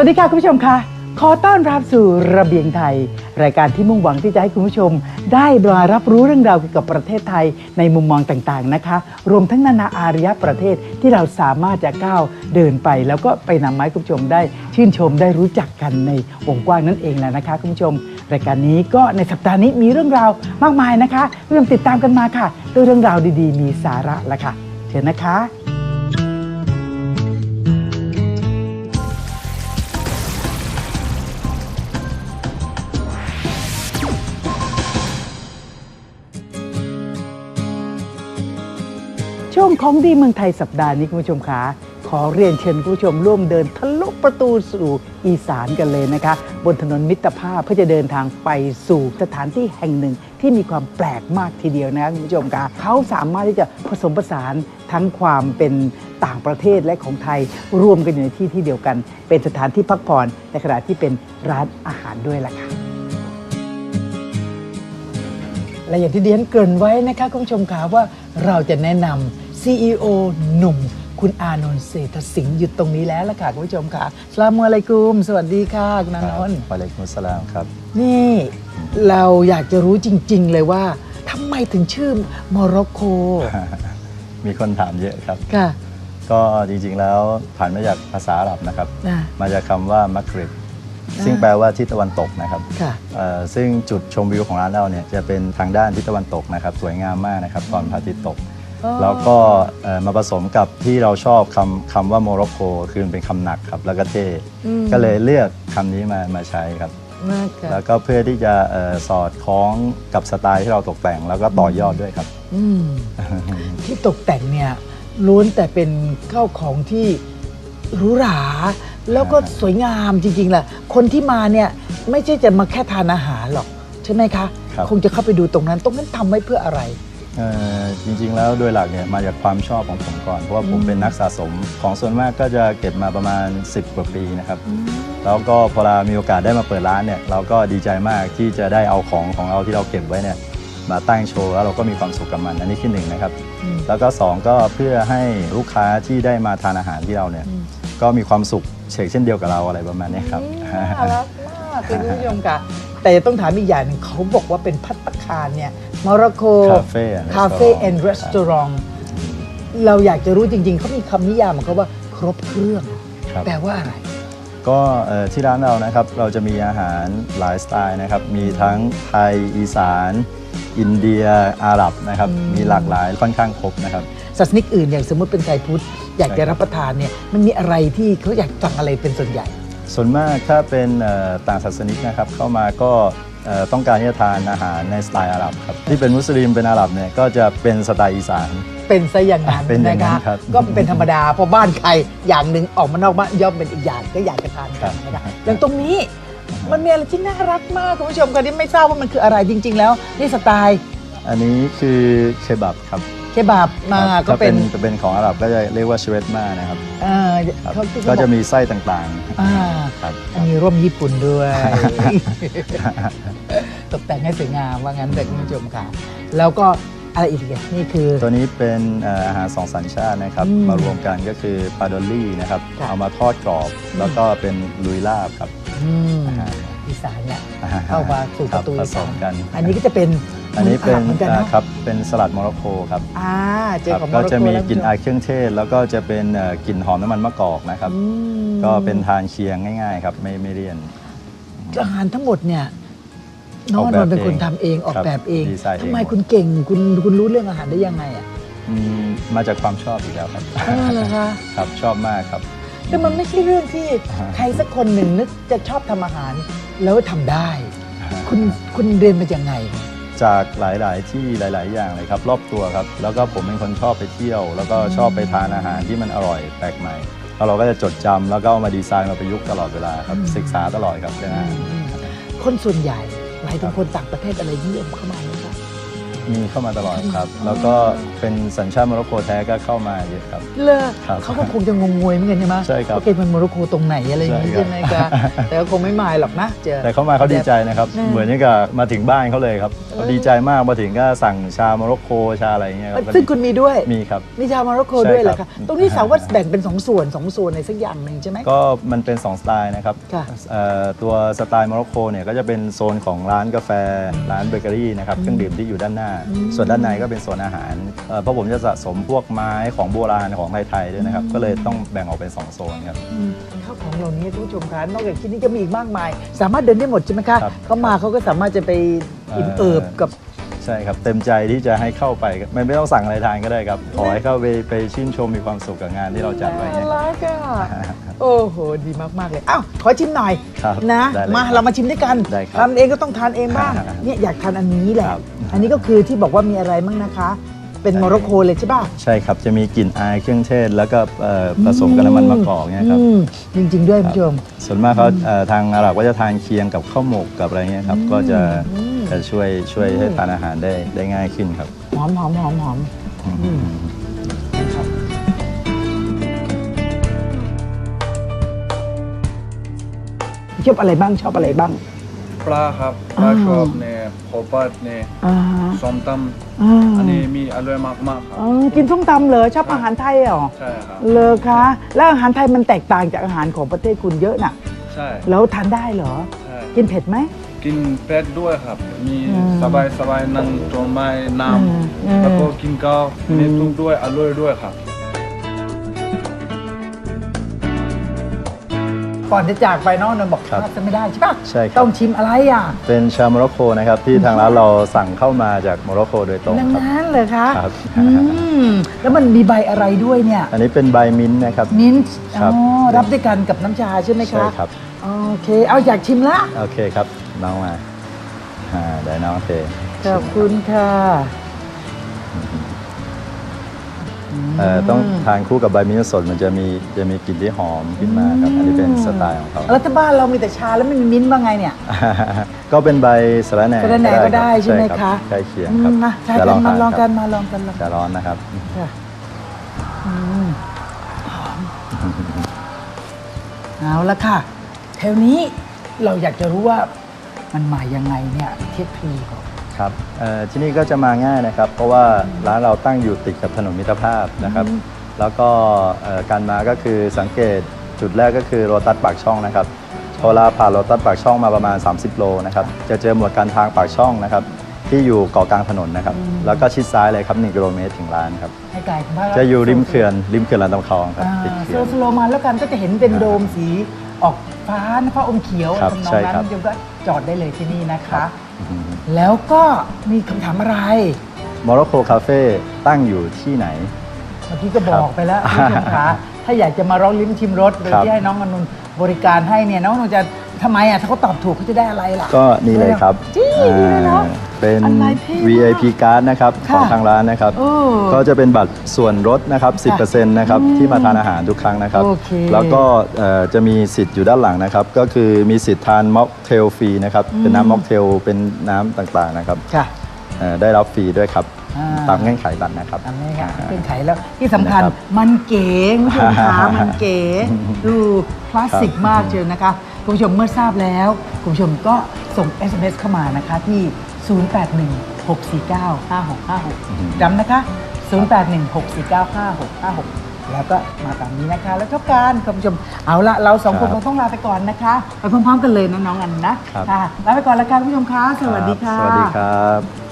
วัสดีค่ะคุณผู้ชมค่ะ ขอต้อนรับสู่ระเบียงไทย รายการที่มุ่งหวังที่จะให้คุณผู้ชม ได้มารับรู้เรื่องราวเกี่ยวกับประเทศไทยในมุมมองต่างๆนะคะ รวมทั้งนานาอารยประเทศที่เราสามารถจะก้าวเดินไป แล้วก็ไปนำมาให้คุณผู้ชมได้ชื่นชมได้รู้จักกันในวงกว้างนั่นเองแหละนะคะคุณผู้ชม รายการนี้ก็ในสัปดาห์นี้มีเรื่องราวมากมายนะคะเรื่องติดตามกันมาค่ะด้วยเรื่องราวดีๆ มีสาระละค่ะเชิญนะคะ ช่วงของดีเมืองไทยสัปดาห์นี้คุณผู้ชมคะขอเรียนเชิญคุณผู้ชมร่วมเดินทะลุประตูสู่อีสานกันเลยนะคะ บนถนนมิตรภาพเพื่อจะเดินทางไปสู่สถานที่แห่งหนึ่งที่มีความแปลกมากทีเดียวนะคุณผู้ชมคะเขาสามารถที่จะผสมผสานทั้งความเป็นต่างประเทศและของไทยรวมกันอยู่ในที่ที่เดียวกัน เป็นสถานที่พักผ่อนในขณะที่เป็นร้านอาหารด้วยล่ะค่ะและอย่างที่เดียนเกริ่นไว้นะคะคุณผู้ชมคะว่าเราจะแนะนำ CEO หนุ่ม คุณอานนท์เศรษฐสิงห์อยู่ตรงนี้แล้วล่ะค่ะคุณผู้ชมค่ะสลามอะลัยกุม สวัสดีค่ะคุณอานนท์วะอะลัยกุมุสสลามครับ นี่เราอยากจะรู้จริง ๆ เลยว่าทำไมถึงชื่อโมร็อกโก มีคนถามเยอะครับ ค่ะ ก็จริงๆแล้วผ่านมาจากภาษาอาหรับนะครับ อ่ามาจากคำว่ามักริบอ่าซึ่งแปลว่าทิศตะวันตกนะครับค่ะ เอ่อซึ่งจุดชมวิวของร้านเราเนี่ยจะเป็นทางด้านทิศตะวันตกนะครับ สวยงามมากนะครับ ตอนพระอาทิตย์ตกอ๋อ แล้วก็เอ่อมาผสมกับที่เราชอบคำคำว่าโมร็อกโกคือมันเป็นคำหนักครับแล้วก็เท่อืม ก็เลยเลือกคำนี้มามาใช้ครับ มากค่ะแล้วก็เพื่อที่จะเอ่อสอดคล้องกับสไตล์ที่เราตกแต่ง แล้วก็ต่อยอดด้วยครับ อืมที่ตกแต่งเนี่ยล้วนแต่เป็นข้าวของที่หรูหรา แล้วก็สวยงามจริงๆแหละคนที่มาเนี่ยไม่ใช่จะมาแค่ทานอาหารหรอก ใช่ไหมคะ ครับ คงจะเข้าไปดูตรงนั้น ตรงนั้นทำไว้เพื่ออะไรเอ่อ จริงๆแล้วโดยหลักเนี่ยมาจากความชอบของผมก่อน เพราะว่าผมอืมเป็นนักสะสมของส่วนมากก็จะเก็บมาประมาณ 10 กว่าปีนะครับ แล้วก็พอเรามีโอกาสได้มาเปิดร้านเนี่ยเราก็ดีใจมากที่จะได้เอาของของเราที่เราเก็บไว้เนี่ยมาตั้งโชว์แล้วเราก็มีความสุขกับมันอันนี้คือหนึ่งนะครับอืมแล้วก็สองก็เพื่อให้ลูกค้าที่ได้มาทานอาหารที่เราเนี่ยอืมก็มีความสุขเฉกเช่นเดียวกับเราอะไรประมาณนี้ครับน่ารักมากคุณผู้ชมค่ะแต่ต้องถามอีกอย่างหนึงเขาบอกว่าเป็นพัตตาคารเนี่ยโมร็อกโก Cafe and คาเฟ่ Restaurant แอนด์รีสตอรองเราอยากจะรู้จริง ๆเขามีคำนิยามของเขาว่าครบเครื่อง ครับ แปลว่าอะไร ก็เอ่อที่ร้านเรานะครับเราจะมีอาหารหลายสไตล์นะครับ มีทั้งไทยอีสาน อินเดียอาหรับนะครับอืมมีหลากหลายค่อนข้างครบนะครับ ศาสนิกอื่นอย่างสมมติเป็นไทยพุทธอยากใช่จะครับรับประทานเนี่ยมันมีอะไรที่เขาอยากสั่งอะไรเป็นส่วนใหญ่ ส่วนมากถ้าเป็นเอ่อต่างศาสนิกนะครับ เข้ามาก็เอ่อ ต้องการที่จะทานอาหารในสไตล์อาหรับครับที่เป็นมุสลิมเป็นอาหรับเนี่ยก็จะเป็นสไตล์อีสาน เป็นซะอย่างนั้นเป็นอย่างนั้นะนคะครับ ก็เป็นธรรมดาเพราะบ้านใครอย่างหนึ่งออกมานอกบ้านย่อมเป็นอีกอย่างก็อยากจะทานกันนะคะอย่างตรงนี้มันมีอะไรที่น่ารักมากคุณผู้ชมกันที่ไม่ทราบว่ามันคืออะไรจริง ๆ แล้ว นี่สไตล์ อันนี้คือเคบับครับ เคบับมาครับก็ถ้าเป็นจะเป็นของอาหรับก็จะเรียกว่าชเวตมานะครับเอ่อครับเขาที่เขาก็บจะอกมีไส้ต่างอ่าๆครับอันนี้ร่มญี่ปุ่นด้วย ตกแต่งให้สวยงามว่างั้นแต่คุณผู้ชมค่ะ แล้วก็อะไรอีกอะนี่คือ ตัวนี้เป็นเอ่ออาหารสองสัญชาตินะครับอืมมารวมกันก็คือปลาดอลลี่นะครับค่ะเอามาทอดกรอบ แล้วก็เป็นลุยลาบครับอืมอ่าฮะอี สานเนี่ยเข้ามาสู่ประตูคบผอีสสามนกันอันนี้ก็จะเป็นอันนี้เป็นอาหารเหมือนกันอ่าเนาะครับเป็นสลัดโมร็อกโกครับอ่าเจอครับของโมก็ร็อกโกจะมีแล้วกลิ่นคุณผู้ชอายเครื่องเทศ แล้วก็จะเป็นเอ่อกลิ่นหอมน้ำมันมะกอกนะครับอืมก็เป็นทานเคียงง่ายๆครับไม่ไม่เลี่ยนอาหารทั้งหมดเนี่ยน้องออกอแบบนนท์เป็นคนเองทำเองออกครับแบบเองดีไซน์เองทำไมหมดคุณเก่งคุณคุณรู้เรื่องอาหารได้ยังไงอะอืมมาจากความชอบอีกแล้วครับอ๋อเหรอคะครับชอบมากครับแต่มันไม่ใช่เรื่องที่อ่าใครสักคนหนึ่งนึกจะชอบทำอาหาร แล้วทำได้ คุณคุณเรียนมาจากไง จากหลาย ๆ ที่หลาย ๆ อย่างเลยครับ รอบตัวครับ แล้วก็ผมเป็นคนชอบไปเที่ยว แล้วก็ชอบไปทานอาหารที่มันอร่อยแปลกใหม่แล้วเราก็จะจดจำแล้วก็เอามาดีไซน์มาประยุกต์ตลอดเวลาครับอืมศึกษาตลอดครับเรื่องอาหารคนส่วนใหญ่หมายถึงคนต่างประเทศอะไรนิยมเข้ามาไหมคะ มีเข้ามาตลอดครับ แล้วก็เป็นสัญชาติโมร็อกโกแท้ก็เข้ามาเยอะครับ เลอครับเขาก็คงจะงงงวยเหมือนกันใช่ไหมใช่ครับว่าแกเป็นโมร็อกโกตรงไหนอะไรอย่างนี้ใช่ใช่ครับไหมคะแต่ก็คงไม่มายหรอกนะเจอแต่เขามาเขาดีใจนะครับอืมเหมือนอย่างกับมาถึงบ้านเขาเลยครับเขาดีใจมากมาถึงก็สั่งชาโมร็อกโกชาอะไรอย่างเงี้ยครับซึ่งคุณมีด้วยมีครับมีชาวโมร็อกโกใช่ด้วยเหรอครัคะบตรงนี้สาวว่าแบ่งเป็นสองส่วนสองส่วนในสักอย่างหนึ่งใช่ไหมก็มันเป็น 2 สไตล์นะครับค่ะเอ่อตัวสไตล์โมร็อกโกเนี่ยก็จะเป็นโซนของร้านกาแฟร้านเบเกอรี่นะครับเครื่องดื่มที่อยู่ด้านหน้าส่วนด้านในก็เป็นโซนอาหารเอ่อเพราะผมจะสะสมพวกไม้ของโบราณของไทยๆด้วยนะครับ ก็เลยต้องแบ่งออกเป็น 2 โซนครับข้าวของเหล่านี้ท่านผู้ชมคะนอกจากที่นี่จะมีอีกมากมาย สามารถเดินได้หมดใช่ไหมคะครับเขามาเขาก็สามารถจะไปอิ่มเอ่เอิอบกับใช่ครับ เต็มใจที่จะให้เข้าไปครับไม่ไม่ต้องสั่งอะไรทานก็ได้ครับ ขอให้เข้าไปไปชื่นชมมีความสุขกับงานที่เราจัดไว้เนี่ยน่ารักอะ โอ้โห ดีมากๆเลยอ้าวขอชิมหน่อยครับนะได้เลยมาครับเรามาชิมด้วยกันได้ครับทำเองก็ต้องทานเองบ้างครับเนี่ยอยากทานอันนี้แหละ ครับ อันนี้ก็คือที่บอกว่ามีอะไรมั่งนะคะ เป็นโมร็อกโกเลยใช่ป่ะ ใช่ครับ จะมีกลิ่นอายเครื่องเทศ แล้วก็เอ่อผสมกับน้ำมันมะกอกเนี่ยครับ อืมจริง ๆ ด้วยคุณผู้ชม ส่วนมากเขาเอ่อทางอาหรับก็จะทานเคียงกับข้าวหมกกับอะไรเงี้ยครับ ก็จะอืม จะช่วยช่วยให้ทานอาหารได้ได้ง่ายขึ้นครับ หอมหอมหอมหอม อืม ชอบอะไรบ้างชอบอะไรบ้าง ปลาครับปลาชอบเนี่ยโคปัดเนี่ยอ่าส้มตอ่าำอันนี้มีอร่อยมากๆครัเอบอกินส้มตำเหรอชอบอาหารไทยเหรอใช่ครับ เลอคะ แล้วอาหารไทยมันแตกต่างจากอาหารของประเทศคุณเยอะน่ะ ใช่แล้วทานได้เหรอ ใช่กินเผ็ดไหม กินเป็ดด้วยครับ มีอืมสบายสบายๆนั่งตรงไม้น้อืมอืมำแล้วก็กินข้าวอืมมีตุ้งด้วยอร่อยด้วยครับ ก่อนจะจากไปน้องนนท์บอกครับพลาดจะไม่ได้ใช่ปะใช่ครับ ต้องชิมอะไรอะเป็นชาโมร็อกโกนะครับที่ทางร้านเราสั่งเข้ามาจากโมร็อกโกโดยตรงดังครับ นั้นเลยคะครับ อืมแล้วมันมีใบอะไรด้วยเนี่ย อันนี้เป็นใบมิ้นท์นะครับ มิ้นท์ครัอ๋อบ รับด้วยกันกับน้ำชาใช่ไหมคะใช่ครับ โอเค เอาอยากชิมละ โอเคครับน้องมาอ่าได้น้องเทขอบคุณค่ะ ต้องทานคู่กับใบมิ้นท์สดมันจะมีจะมีกลิ่นที่หอมขึ้นมาครับอันนี้เป็นสไตล์ของเขาแล้วถ้าบ้านเรามีแต่ชาแล้วไม่มีมิ้นท์บ้างไงเนี่ย ก็เป็นใบสะระแหน่สะระแหน่ก็ได้รับใช่ไหมรับคะใกล้เคียงอืครับมนะใช่จะกันมาลองทกัคนรับมาลองกันลองกันจะร้อนนะครับค่ะอืมเอาละค่ะแถวนี้เราอยากจะรู้ว่ามันมายังไงเนี่ยเทียบทีก่อน ครับเอ่อที่นี่ก็จะมาง่ายนะครับ เพราะว่าร้านเราตั้งอยู่ติดกับถนนมิตรภาพนะครับ แล้วก็เอ่อการมาก็คือสังเกตจุดแรกก็คือโรตัสปากช่องนะครับพอเราผ่านโรตัสปากช่องมาประมาณ 30 โลนะครับจะเจอหมวดการทางปากช่องนะครับที่อยู่เกาะกลางถนนนะครับ แล้วก็ชิดซ้ายเลยครับ1กิโลเมตรถึงร้านครับให้ไกลคุณพ่จะอยู่ริมเขื่อนริมเขื่อนลำตำคลองครับอ่าติดสเขื่โลอนว์สโลว์มาแล้วกันก็จะเห็นเป็นโดมสีออกฟ้านะฟ้าอมเขียวครับทำนองใช่นั้นครับคุณผู้ชมก็จอดได้เลยที่นี่นะคะอืม แล้วก็มีคำถามอะไรโมร็อกโกคาเฟ่ตั้งอยู่ที่ไหน เมื่อกี้ก็บอกไปแล้วคุณผู้ชมคะถ้าอยากจะมาร้องลิ้มชิมรสโดยครับที่ให้น้องอนุนบริการให้เนี่ยน้องอนุนจะทำไมอะถ้าเขาตอบถูกเขาจะได้อะไรล่ะก็นี่เลยครับจริงดีเลยเนาะอ่า เป็น อะไรเท่มาก VIP card นะครับค่ะของทางร้านนะครับ โอ้ก็จะเป็นบัตรส่วนลดนะครับ 10%นะครับอืมที่มาทานอาหารทุกครั้งนะครับ โอเคแล้วก็เอ่อจะมีสิทธิ์อยู่ด้านหลังนะครับ ก็คือมีสิทธิ์ทานม็อกเทลฟรีนะครับ เป็นน้ำม็อกเทลเป็นน้ำต่างๆนะครับค่ะ เอ่อได้รับฟรีด้วยครับ อ่า ตามเงื่อนไขบัตรนะครับ ทำง่ายๆเป็นไขแล้วที่สำคัญนะครับมันเก๋คุณผู้ชมขามันเก๋ดูคลาสสิกครับมากเชียวนะคะคุณผู้ชมเมื่อทราบแล้วคุณผู้ชมก็ส่ง SMS เข้ามานะคะที่ 0816495656จำนะคะ 0816495656 แล้วก็มาตามนี้นะคะ แล้วก็การคุณผู้ชมเอาละเราสองคนคครับงต้องลาไปก่อนนะคะ ไปพร้อมๆกันเลยนะน้องอันนะครับ ค่ะลาไปก่อนแล้วกันคุณผู้ชมคะสวัสดีค่ะ สวัสดีครับ